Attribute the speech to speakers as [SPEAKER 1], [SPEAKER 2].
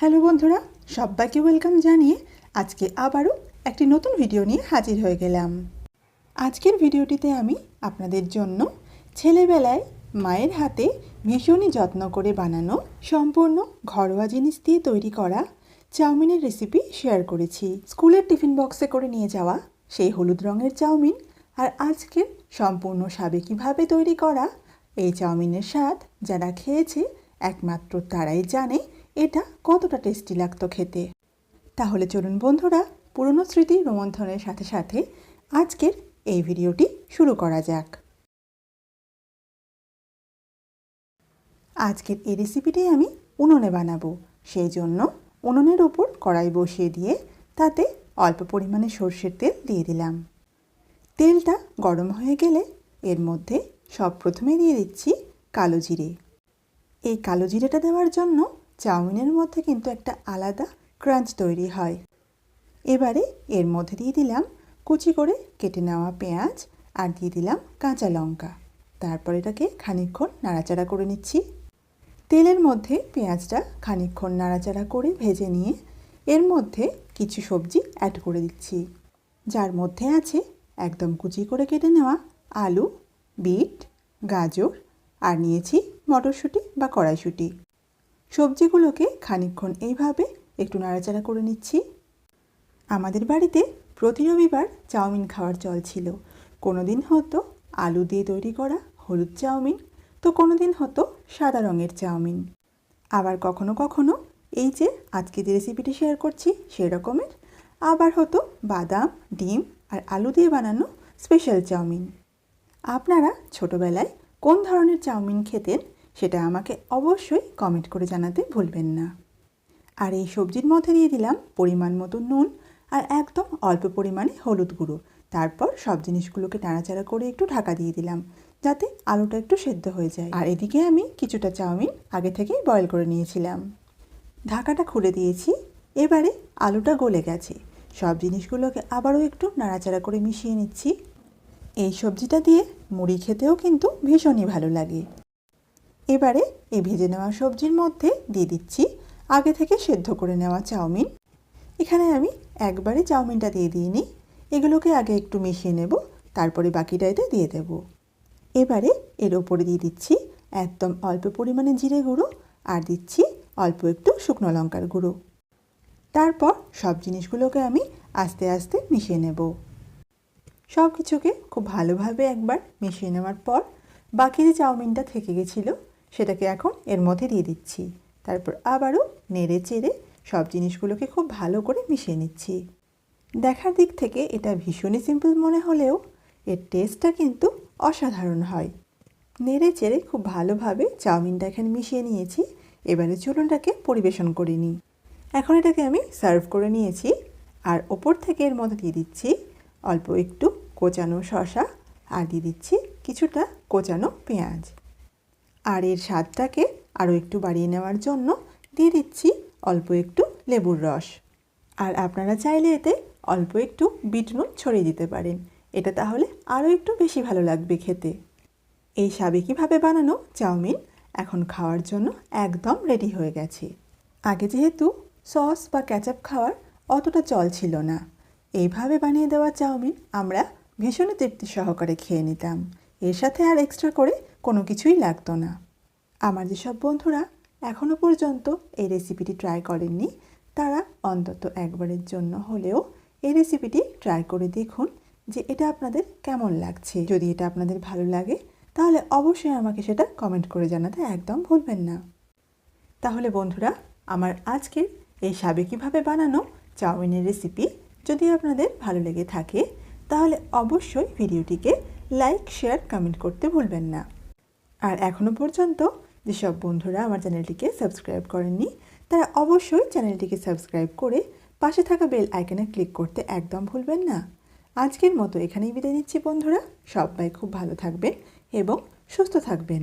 [SPEAKER 1] Hello বন্ধুরা, সবাইকে welcome জানিয়ে আজকে আবারও একটি নতুন ভিডিও নিয়ে হাজির হয়ে গেলাম। আজকের ভিডিওটিতে আমি আপনাদের জন্য ছেলেবেলায় মায়ের হাতে ভীষণই যত্ন করে বানানো সম্পূর্ণ ঘরোয়া জিনিস দিয়ে তৈরি করা চাউমিনের রেসিপি শেয়ার করেছি। স্কুলের টিফিন বক্সে করে নিয়ে যাওয়া সেই হলুদ রঙের চাউমিন আর আজকের সম্পূর্ণ সাবেকিভাবে তৈরি করা এই চাউমিনের স্বাদ যারা খেয়েছে, একমাত্র তারাই জানে এটা কতটা টেস্টি লাগতো খেতে? তাহলে চলুন বন্ধুরা, পুরনো স্মৃতি রোমন্থনের সাথে সাথে আজকের এই ভিডিওটি শুরু করা যাক। আজকের এই রেসিপিটি আমি উনুনে বানাবো। সেই জন্য উনুনের ওপর কড়াই বসিয়ে দিয়ে তাতে অল্প পরিমাণে সর্ষের তেল দিয়ে দিলাম। তেলটা গরম হয়ে গেলে এর মধ্যে সব প্রথমে দিয়ে দিচ্ছি কালো জিরে। এই কালো জিরেটা দেওয়ার জন্য চাউমিনের মধ্যে কিন্তু একটা আলাদা ক্রাঞ্চ তৈরি হয়। এবারে এর মধ্যে দিয়ে দিলাম কুচি করে কেটে নেওয়া পেঁয়াজ আর দিয়ে দিলাম কাঁচা লঙ্কা। তারপর এটাকে খানিকক্ষণ নাড়াচাড়া করে নিচ্ছি। তেলের মধ্যে পেঁয়াজটা খানিকক্ষণ নাড়াচাড়া করে ভেজে নিয়ে এর মধ্যে কিছু সবজি অ্যাড করে দিচ্ছি। যার মধ্যে আছে একদম কুচি করে কেটে নেওয়া আলু, বিট, গাজর আর নিয়েছি মটরশুঁটি বা কড়াইশুঁটি। সবজিগুলোকে খানিকক্ষণ এইভাবে একটু নাড়াচাড়া করে নিচ্ছি। আমাদের বাড়িতে প্রতি রবিবার চাউমিন খাওয়ার চল ছিল। কোনো দিন হতো আলু দিয়ে তৈরি করা হলুদ চাউমিন, তো কোনো দিন হতো সাদা রঙের চাউমিন। আবার কখনো কখনো এই যে আজকে যে রেসিপিটি শেয়ার করছি সেরকমের আবার হতো বাদাম, ডিম আর আলু দিয়ে বানানো স্পেশাল চাউমিন। আপনারা ছোটোবেলায় কোন ধরনের চাউমিন খেতেন সেটা আমাকে অবশ্যই কমেন্ট করে জানাতে ভুলবেন না। আর এই সবজির মধ্যে দিয়ে দিলাম পরিমাণ মতো নুন আর একদম অল্প পরিমাণে হলুদ গুঁড়ো। তারপর সব জিনিসগুলোকে নাড়াচাড়া করে একটু ঢাকা দিয়ে দিলাম, যাতে আলুটা একটু সেদ্ধ হয়ে যায়। আর এদিকে আমি কিছুটা চাউমিন আগে থেকেই বয়েল করে নিয়েছিলাম। ঢাকাটা খুলে দিয়েছি, এবারে আলুটা গলে গেছে। সব জিনিসগুলোকে আবারও একটু নাড়াচাড়া করে মিশিয়ে নিচ্ছি। এই সবজিটা দিয়ে মুড়ি খেতেও কিন্তু ভীষণই ভালো লাগে। এবারে এই ভেজে নেওয়া সবজির মধ্যে দিয়ে দিচ্ছি আগে থেকে সেদ্ধ করে নেওয়া চাউমিন। এখানে আমি একবারে চাউমিনটা দিয়ে দিইনি। এগুলোকে আগে একটু মিশিয়ে নেব, তারপরে বাকিটা এতে দিয়ে দেব। এবারে এর ওপরে দিয়ে দিচ্ছি একদম অল্প পরিমাণে জিরে গুঁড়ো আর দিচ্ছি অল্প একটু শুকনো লঙ্কার গুঁড়ো। তারপর সব জিনিসগুলোকে আমি আস্তে আস্তে মিশিয়ে নেব। সব কিছুকে খুব ভালোভাবে একবার মিশিয়ে নেওয়ার পর বাকি যে চাউমিনটা থেকে গেছিল সেটাকে এখন এর মধ্যে দিয়ে দিচ্ছি। তারপর আবারও নেড়ে চেড়ে সব জিনিসগুলোকে খুব ভালো করে মিশিয়ে নিচ্ছি। দেখার দিক থেকে এটা ভীষণই সিম্পল মনে হলেও এর টেস্টটা কিন্তু অসাধারণ হয়। নেড়ে চেড়ে খুব ভালোভাবে চাউমিনটা এখানে মিশিয়ে নিয়েছি। এবারে চুলনটাকে পরিবেশন করে নিই। এখন এটাকে আমি সার্ভ করে নিয়েছি। আর ওপর থেকে এর মধ্যে দিয়ে দিচ্ছি অল্প একটু কোচানো শশা আর দিয়ে দিচ্ছি কিছুটা কোচানো পেঁয়াজ। আর এর স্বাদটাকে আরও একটু বাড়িয়ে নেওয়ার জন্য দিয়ে দিচ্ছি অল্প একটু লেবুর রস। আর আপনারা চাইলে এতে অল্প একটু বিট নুন ছড়িয়ে দিতে পারেন। এটা তাহলে আরও একটু বেশি ভালো লাগবে খেতে। এই সাবেকিভাবে বানানো চাউমিন এখন খাওয়ার জন্য একদম রেডি হয়ে গেছে। আগে যেহেতু সস বা ক্যাচাপ খাওয়ার অতটা চল ছিল না, এইভাবে বানিয়ে দেওয়া চাউমিন আমরা ভীষণ তৃপ্তি সহকারে খেয়ে নিতাম। এর সাথে আর এক্সট্রা করে কোনো কিছুই লাগতো না। আমার যেসব বন্ধুরা এখনও পর্যন্ত এই রেসিপিটি ট্রাই করেননি, তারা অন্তত একবারের জন্য হলেও এই রেসিপিটি ট্রাই করে দেখুন যে এটা আপনাদের কেমন লাগছে। যদি এটা আপনাদের ভালো লাগে, তাহলে অবশ্যই আমাকে সেটা কমেন্ট করে জানাতে একদম ভুলবেন না। তাহলে বন্ধুরা, আমার আজকের এই সাবেকিভাবে বানানো চাউমিনের রেসিপি যদি আপনাদের ভালো লেগে থাকে, তাহলে অবশ্যই ভিডিওটিকে লাইক শেয়ার কমেন্ট করতে ভুলবেন না। আর এখনও পর্যন্ত যেসব বন্ধুরা আমার চ্যানেলটিকে সাবস্ক্রাইব করেননি, তারা অবশ্যই চ্যানেলটিকে সাবস্ক্রাইব করে পাশে থাকা বেল আইকনে ক্লিক করতে একদম ভুলবেন না। আজকের মতো এখানেই বিদায় নিচ্ছি বন্ধুরা। সবাই খুব ভালো থাকবেন এবং সুস্থ থাকবেন।